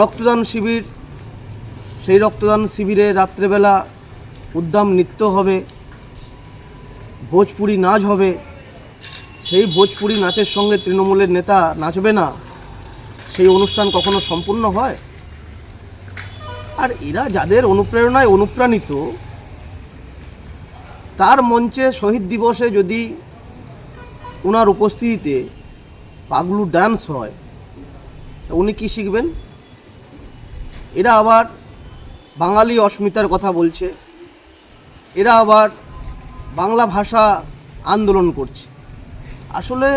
রক্তদান শিবির, সেই রক্তদান শিবিরে রাত্রেবেলা উদ্দাম নৃত্য হবে, ভোজপুরি নাচ হবে। সেই ভোজপুরি নাচের সঙ্গে তৃণমূলের নেতা নাচবে না, সেই অনুষ্ঠান কখনো সম্পূর্ণ হয়? আর এরা যাদের অনুপ্রেরণায় অনুপ্রাণিত, তার মঞ্চে শহীদ দিবসে যদি ওনার উপস্থিতিতে পাগলু ডান্স হয়, তা উনি কী শিখবেন? এরা আবার বাঙালি অস্মিতার কথা বলছে। এরা আবার বাংলা ভাষা আন্দোলন করছে। আসলে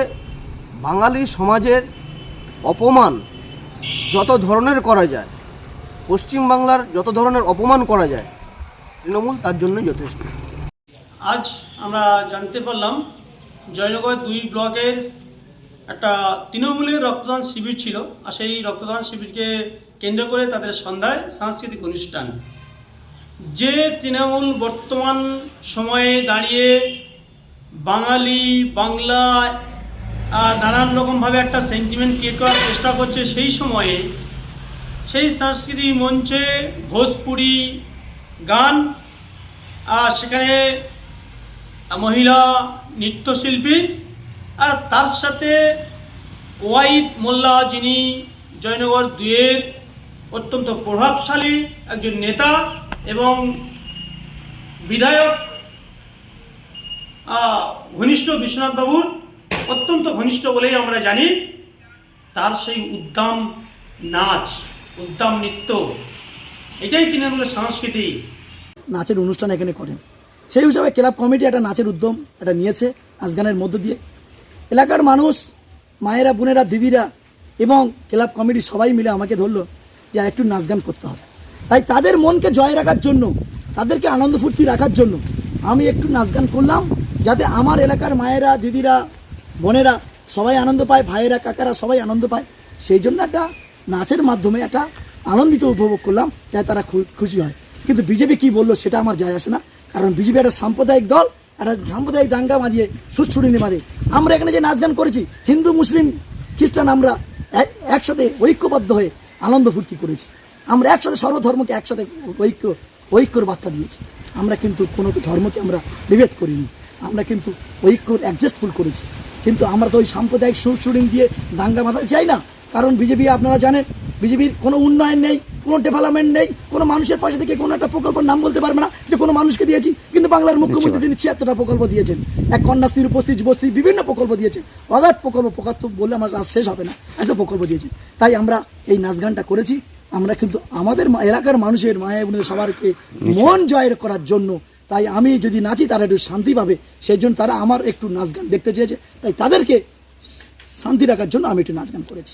বাঙালি সমাজের অপমান যত ধরনের করা যায়, পশ্চিমবাংলার যত ধরনের অপমান করা যায়, তৃণমূল তার জন্য যথেষ্ট। আজ আমরা জানতে পারলাম, জয়নগর দুই ব্লকের একটা তৃণমূলের রক্তদান শিবির ছিল আর সেই রক্তদান শিবিরকে কেন্দ্র করে তাদের সন্ধ্যায় সাংস্কৃতিক অনুষ্ঠান। যে তৃণমূল বর্তমান সময়ে দাঁড়িয়ে বাঙালি, বাংলা নানান রকমভাবে একটা সেন্টিমেন্ট ক্রিয়েট করার চেষ্টা করছে সেই সময়ে, সেই সাংস্কৃতিক মঞ্চে ভোজপুরি গান আর সেখানে মহিলা নৃত্যশিল্পী আর তার সাথে ওয়াইদ মোল্লা যিনি জয়নগর দুয়ের অত্যন্ত প্রভাবশালী একজন নেতা এবং বিধায়ক ঘনিষ্ঠ বিশ্বনাথ বাবুর অত্যন্ত ঘনিষ্ঠ বলেই আমরা জানি, তার সেই উদ্দাম নাচ, উদ্দাম নৃত্য, এটাই তৃণমূলের সংস্কৃতি। নাচের অনুষ্ঠান এখানে করেন। সেই হিসাবে ক্লাব কমিটি একটা নাচের উদ্যম এটা নিয়েছে, নাচ গানের মধ্য দিয়ে। এলাকার মানুষ, মায়েরা, বোনেরা, দিদিরা এবং ক্লাব কমিটি সবাই মিলে আমাকে ধরলো যে একটু নাচ গান করতে হবে। তাই তাদের মনকে জয় রাখার জন্য, তাদেরকে আনন্দ ফুর্তি রাখার জন্য আমি একটু নাচ গান করলাম যাতে আমার এলাকার মায়েরা, দিদিরা, বোনেরা সবাই আনন্দ পায়, ভাইয়েরা, কাকারা সবাই আনন্দ পায়। সেই জন্য একটা নাচের মাধ্যমে একটা আনন্দিত উপভোগ করলাম যাতে তারা খুশি হয়। কিন্তু বিজেপি কি বলল সেটা আমার যায় আসে না, কারণ বিজেপি একটা সাম্প্রদায়িক দল। একটা সাম্প্রদায়িক দাঙ্গা বাঁধিয়ে সুচ্ছুড়িনি বাঁধে আমরা এখানে যে নাচ গান করেছি, হিন্দু, মুসলিম, খ্রিস্টান, আমরা একসাথে ঐক্যবদ্ধ হয়ে আনন্দ ফুর্তি করেছি। আমরা একসাথে সর্বধর্মকে একসাথে ঐক্য, ঐক্যর বার্তা দিয়েছি। আমরা কিন্তু কোনো ধর্মকে আমরা বিভেদ করিনি। আমরা কিন্তু ঐক্যর অ্যাডজাস্টফুল করেছি। কিন্তু আমরা তো ওই সাম্প্রদায়িক সুরসুরিং দিয়ে দাঙ্গা মাথাতে চাই না। কারণ বিজেপি, আপনারা জানেন, বিজেপির কোনো উন্নয়ন নেই, কোনো ডেভেলপমেন্ট নেই, কোনো মানুষের পাশে থেকে কোনো একটা প্রকল্পের নাম বলতে পারবে না যে কোনো মানুষকে দিয়েছি। বাংলার মুখ্যমন্ত্রী তিনি ছিয়াত্তরটা প্রকল্প দিয়েছেন। এক কন্যাশ্রীর উপস্থিত যুবশ্রী বিভিন্ন প্রকল্প দিয়েছেন। অগাধ প্রকল্প প্রকাশ বলে আমার আজ শেষ হবে না। এত প্রকল্প দিয়েছে তাই আমরা এই নাচ গানটা করেছি। আমরা কিন্তু আমাদের এলাকার মানুষের মায়ের বোনদের সবারকে মন জয়ের করার জন্য তাই আমি যদি নাচি তারা একটু শান্তি পাবে। সেই জন্য তারা আমার একটু নাচ গান দেখতে চেয়েছে। তাই তাদেরকে শান্তি রাখার জন্য আমি একটু নাচ গান করেছি।